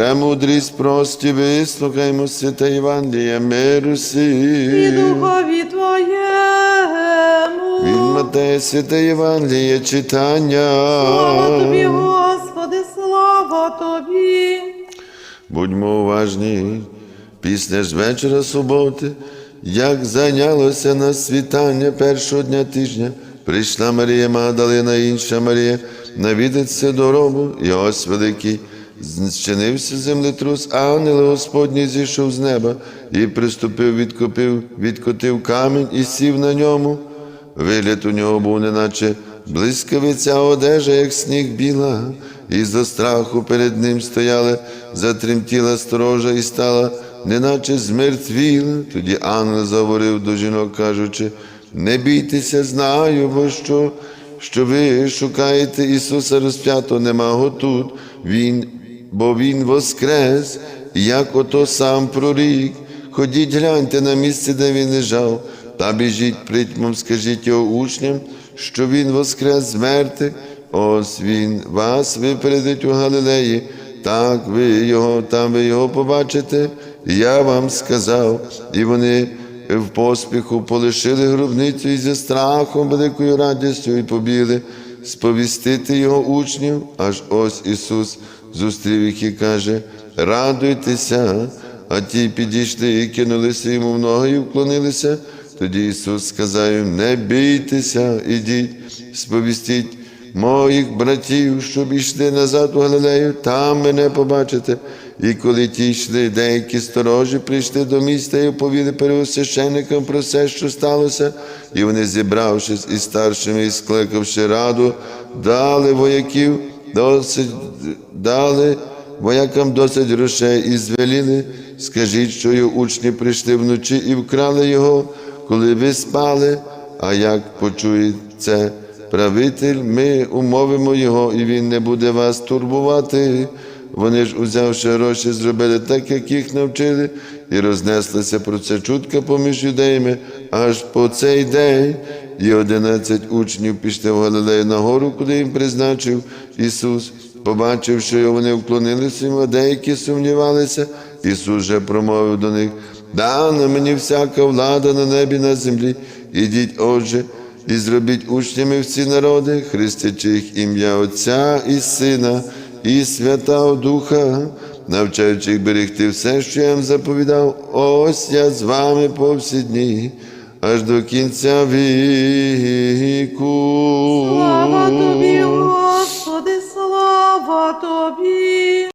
Премудрість прості, вислухаймо святе Євангеліє миру і сі. духові Від Твоєму. Матея святе Євангеліє читання. Слава Тобі, Господи, слава Тобі. Будьмо уважні, після ж вечора суботи, як зайнялося на світання першого дня тижня, прийшла Марія Магдалина інша Марія навідатися до робу, і ось великий зчинився землетрус, а ангел Господній зійшов з неба і приступив, відкопив, відкотив камінь і сів на ньому. Вигляд у нього був, неначе блискавиця одежа, як сніг біла, і за страху перед ним стояли, затремтіла сторожа і стала, неначе змертвіла. Тоді ангел заговорив до жінок, кажучи: не бійтеся, знаю, бо що, що ви шукаєте Ісуса розп'ятого, нема його тут, Він, бо Він воскрес, як ото сам прорік. Ходіть, гляньте на місце, де він лежав, та біжіть притьмом, скажіть його учням, що він воскрес з мертвих. Ось він вас випередить у Галилеї, так ви його, там ви його побачите. Я вам сказав, і вони в поспіху полишили гробницю і зі страхом, великою радістю і побігли сповістити його учнів, аж ось Ісус зустрів їх і каже: радуйтеся. А ті підійшли і кинулися йому в ноги і вклонилися. Тоді Ісус сказав їм: не бійтеся, ідіть, сповістіть моїх братів, щоб йшли назад у Галилею, там мене побачите. І коли ті йшли, деякі сторожі прийшли до міста і оповіли первосвященникам про все, що сталося, і вони, зібравшись із старшими і скликавши раду, дали вояків досить дали воякам досить грошей і звеліли, скажіть, що його учні прийшли вночі і вкрали його, коли ви спали, а як почує це правитель, ми умовимо його, і він не буде вас турбувати. Вони ж, узявши гроші, зробили так, як їх навчили, і рознеслася про це чутка поміж юдеями аж по цей день. І одинадцять учнів пішли в Галилею на гору, куди їм призначив Ісус. Побачив, що його вони вклонилися йому, деякі сумнівалися. Ісус же промовив до них: дана мені всяка влада на небі на землі. Ідіть, отже, і зробіть учнями всі народи, хрестячи їх ім'я Отця і Сина, і Святого Духа, навчаючи їх берегти все, що я вам заповідав. Ось я з вами по всі дні, аж до кінця віку.